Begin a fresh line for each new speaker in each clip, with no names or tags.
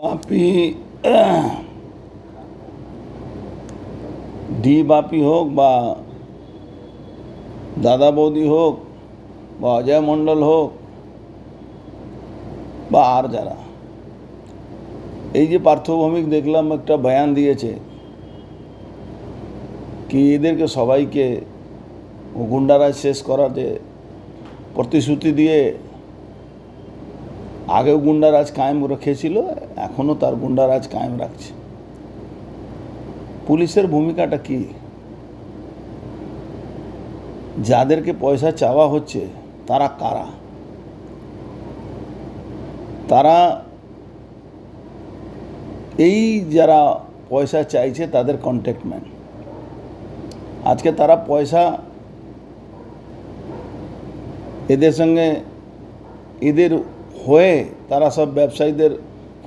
বাপি D বাপি হোক বা দাদা বৌদি হোক বা অজয় মণ্ডল হোক বা আর যারা। এই যে পার্থভৌমিক দেখলাম একটা বয়ান দিয়েছে কি এদেরকে সবাইকে গুন্ডারাজ শেষ করাতে প্রতিশ্রুতি দিয়ে আগেও গুন্ডারাজ কায়েম রেখেছিল এখনও তার গুন্ডারাজ কায়েম রাখছে। পুলিশের ভূমিকাটা কি? যাদেরকে পয়সা চাওয়া হচ্ছে, তারা কারা? তারা এই যারা পয়সা চাইছে, তাদের কন্ট্যাক্টম্যান আজকে তারা পয়সা এদের সঙ্গে, এদের হয়ে তারা সব ব্যবসায়ীদের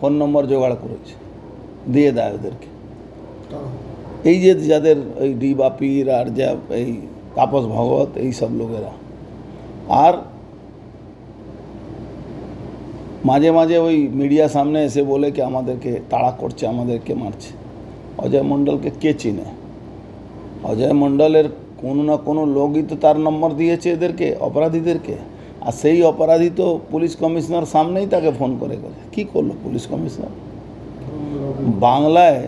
ফোন নম্বর জোগাড় করেছে, দিয়ে দেয় ওদেরকে। এই যে যাদের ওই ডি বাপির আর যা এই তাপস ভগবত এই সব লোকেরা। আর মাঝে মাঝে ওই মিডিয়া সামনে এসে বলে কি, আমাদেরকে তাড়া করছে, আমাদেরকে মারছে। অজয় মণ্ডলকে কে চিনে? অজয় মণ্ডলের কোনো না কোনো লোকই তো তার নম্বর দিয়েছে এদেরকে, অপরাধীদেরকে। আর সেই অপরাধী তো পুলিশ কমিশনার সামনেই তাকে ফোন করে করে কী করল পুলিশ কমিশনার? বাংলায়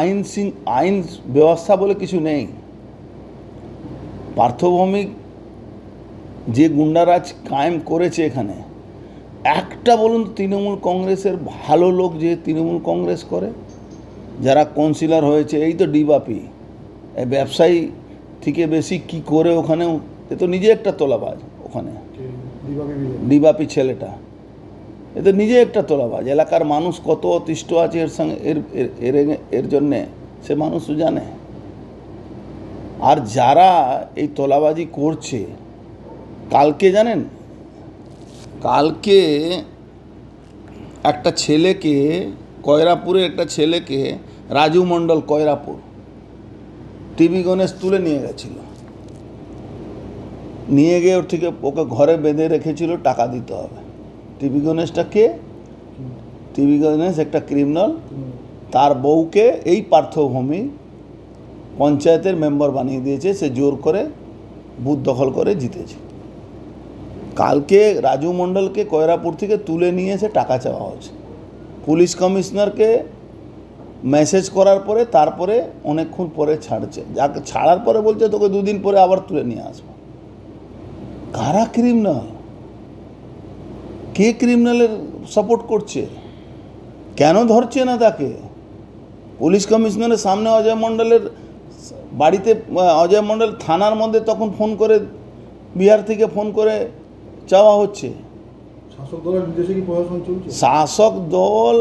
আইন সিং আইন ব্যবস্থা বলে কিছু নেই। পার্থভৌমিক যে গুন্ডারাজ কায়েম করেছে এখানে, একটা বলুন তৃণমূল কংগ্রেসের ভালো লোক যে তৃণমূল কংগ্রেস করে, যারা কাউন্সিলর হয়েছে, এই তো ডিবাপি। ব্যবসায়ী থেকে বেশি কি করে ওখানে এ তো নিজে একটা তোলাবাজ ওখানে। ডিবাপি ছেলেটা। এ তো নিজে একটা তোলাবাজ। এলাকার মানুষ কত অতিষ্ঠ আছে এর সঙ্গে এর, এর- এর জন্যে, সে মানুষ তো জানে। আর যারা এই তোলাবাজি করছে, কালকে জানেন? কালকে একটা ছেলেকে, কয়রাপুরের একটা ছেলেকে রাজু মণ্ডল কয়রাপুর, টিভি গণেশ তুলে নিয়ে গেছিল। নিয়ে গিয়ে ওর থেকে ওকে ঘরে বেঁধে রেখেছিল, টাকা দিতে হবে। টিভি গণেশটা কে? টিভি গণেশ একটা ক্রিমিনাল তার বউকে এই পার্থভূমি পঞ্চায়েতের মেম্বার বানিয়ে দিয়েছে, সে জোর করে বুথ দখল করে জিতেছে। কালকে রাজু মণ্ডলকে কয়রাপুর থেকে তুলে নিয়ে এসে টাকা চাওয়া হয়েছে। পুলিশ কমিশনারকে মেসেজ করার পরে, তারপরে অনেকক্ষণ পরে ছাড়ছে। যাকে ছাড়ার পরে বলছে, তোকে দুদিন পরে আবার তুলে নিয়ে আসব। কারা ক্রিমিনাল কে ক্রিমিনালের সাপোর্ট করছে? কেন ধরছে না তাকে? পুলিশ কমিশনারের সামনে অজয় মণ্ডলের বাড়িতে অজয় মণ্ডল থানার মধ্যে তখন ফোন করে বিহার থেকে ফোন করে চাওয়া হচ্ছে।
শাসক
দল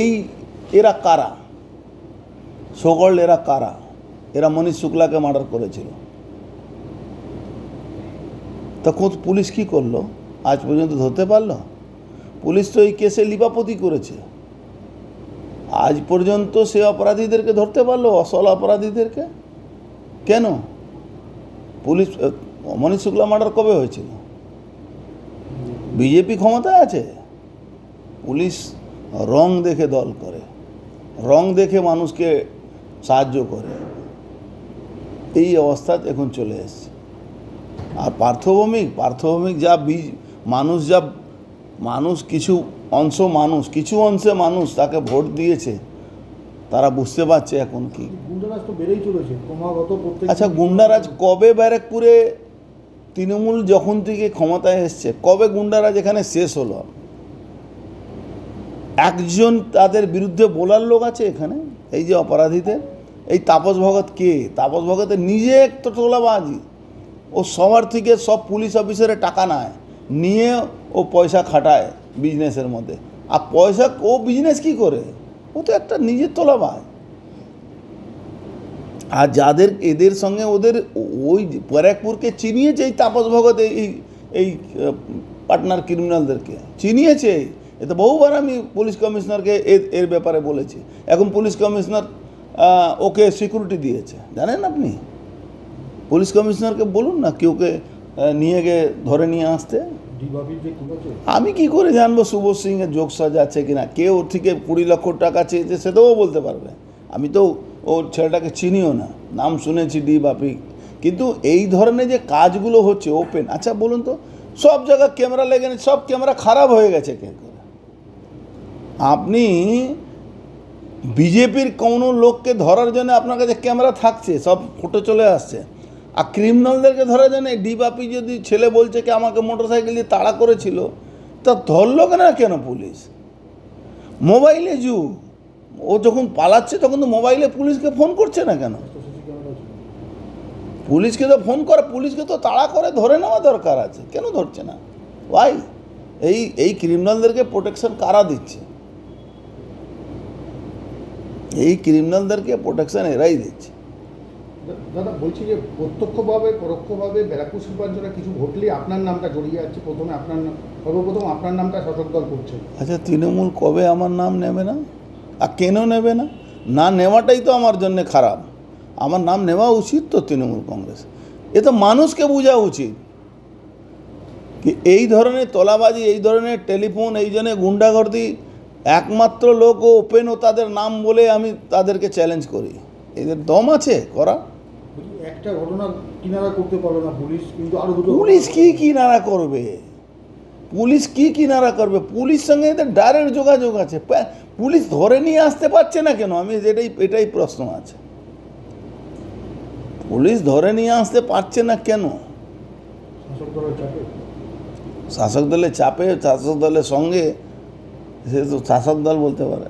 এই এরা কারা? সকল এরা কারা? এরা মনীষ শুক্লাকে মার্ডার করেছিল। তখন পুলিশ কি করল? আজ পর্যন্ত ধরতে পারল? পুলিশ তো এই কেসে লিপাপতি করেছে। আজ পর্যন্ত সে অপরাধীদেরকে ধরতে পারল, অসল অপরাধীদেরকে? কেন? পুলিশ মনীষ শুক্লা মার্ডার কবে হয়েছিল? বিজেপি ক্ষমতায় আছে? পুলিশ রং দেখে দল করে, রং দেখে মানুষকে সাহায্য করে। এই অবস্থা এখন চলে এসছে। আর পার্থভৌমিক পার্থভৌমিক যা বীজ মানুষ যা মানুষ কিছু অংশ মানুষ কিছু অংশে মানুষ তাকে ভোট দিয়েছে তারা বুঝতে পারছে এখন কি।
গুন্ডারাজ তো বেড়েই চলেছে ক্রমাগত
আচ্ছা গুন্ডারাজ কবে ব্যারাকপুরে তৃণমূল যখন থেকে ক্ষমতায় এসছে কবে গুন্ডারাজ এখানে শেষ হলো? একজন তাদের বিরুদ্ধে বলার লোক আছে এখানে? এই যে অপরাধীদের? এই তাপস ভগত কে? তাপস ভগতের নিজে একটা তোলাবাজি। ও সবার থেকে সব পুলিশ অফিসারে টাকা নেয়। নিয়ে ও পয়সা খাটায় বিজনেসের মধ্যে। আর পয়সা, ও বিজনেস কি করে? ও তো একটা নিজের তোলাবাজ আর যাদের, এদের সঙ্গে ওদের ওই ব্যারাকপুরকে চিনিয়েছে এই তাপস ভগত, এই, এই- পার্টনার ক্রিমিনালদেরকে। চিনিয়েছে। এ তো বহুবার আমি পুলিশ কমিশনারকে এর ব্যাপারে বলেছি। এখন পুলিশ কমিশনার ওকে সিকিউরিটি দিয়েছে। জানেন আপনি? পুলিশ কমিশনারকে বলুন না কি ওকে নিয়ে গিয়ে ধরে নিয়ে আসতে। আমি কি করে জানব শুভ সিং এর যোগ সাজা আছে কিনা? কে ওর থেকে কুড়ি লক্ষ টাকা চেয়েছে সেটাও বলতে পারবে। আমি তো ওর ছেলেটাকে চিনিও না নাম শুনেছি ডি বাপি কিন্তু এই ধরনের যে কাজগুলো হচ্ছে ওপেন আচ্ছা বলুন তো সব জায়গায় ক্যামেরা লেগে সব ক্যামেরা খারাপ হয়ে গেছে কে করে আপনি বিজেপির কোনো লোককে ধরার জন্য আপনার কাছে ক্যামেরা থাকছে সব ফটো চলে আসছে। আর ক্রিমিনালদেরকে ধরার জন্য ডি বাপি যদি ছেলে বলছে কি আমাকে মোটরসাইকেল দিয়ে তাড়া করেছিল, তা ধরলো কেন কেন পুলিশ? মোবাইলে যুগ। ও যখন পালাচ্ছে, তখন তো মোবাইলে পুলিশকে ফোন করছে না কেন? পুলিশকে তো ফোন করে, পুলিশকে তো তাড়া করে, ধরে নেওয়া দরকার আছে। কেন ধরছে না? ওয়াই এই এই ক্রিমিনালদেরকে প্রোটেকশন কারা দিচ্ছে? এই ক্রিমিনালদেরকে প্রোটেকশন এরাই দিচ্ছে।
দাদা, বলছি যে প্রত্যক্ষভাবে, পরোক্ষভাবে ব্যারাকপুর শিল্পাঞ্চলে কিছু ঘটলে আপনার নামটা জড়িয়ে যাচ্ছে প্রথমে আপনার সর্বপ্রথম আপনার নামটা শাসক দল করছে।
আচ্ছা তৃণমূল কবে আমার নাম নেবে না? আর কেন নেবে না? না নেওয়াটাই তো আমার জন্য খারাপ। আমার নাম নেওয়া উচিত তো তৃণমূল কংগ্রেস। এ তো মানুষকে বোঝা উচিত। কি এই ধরনের তোলাবাজি, এই ধরনের টেলিফোন, এই জন্য গুন্ডাগর্দি, একমাত্র লোক ও ওপেন ও তাদের নাম বলে আমি তাদেরকে চ্যালেঞ্জ করি। এদের দম আছে, করা।
একটা ঘটনা কিনারা করতে পারল না পুলিশ কিন্তু আরও দুটো
পুলিশ কি কিনারা করবে? পুলিশ কি কিনারা করবে? পুলিশ সঙ্গে এদের ডাইরেক্ট যোগাযোগ আছে। পুলিশ ধরে নিয়ে আসতে পারছে না কেন? আমি এটাই এটাই প্রশ্ন আছে। পুলিশ ধরে নিয়ে আসতে পারছে না কেন?
শাসক দলের
শাসক দলের চাপে শাসক দলের সঙ্গে সে তো শাসক দল বলতে পারে।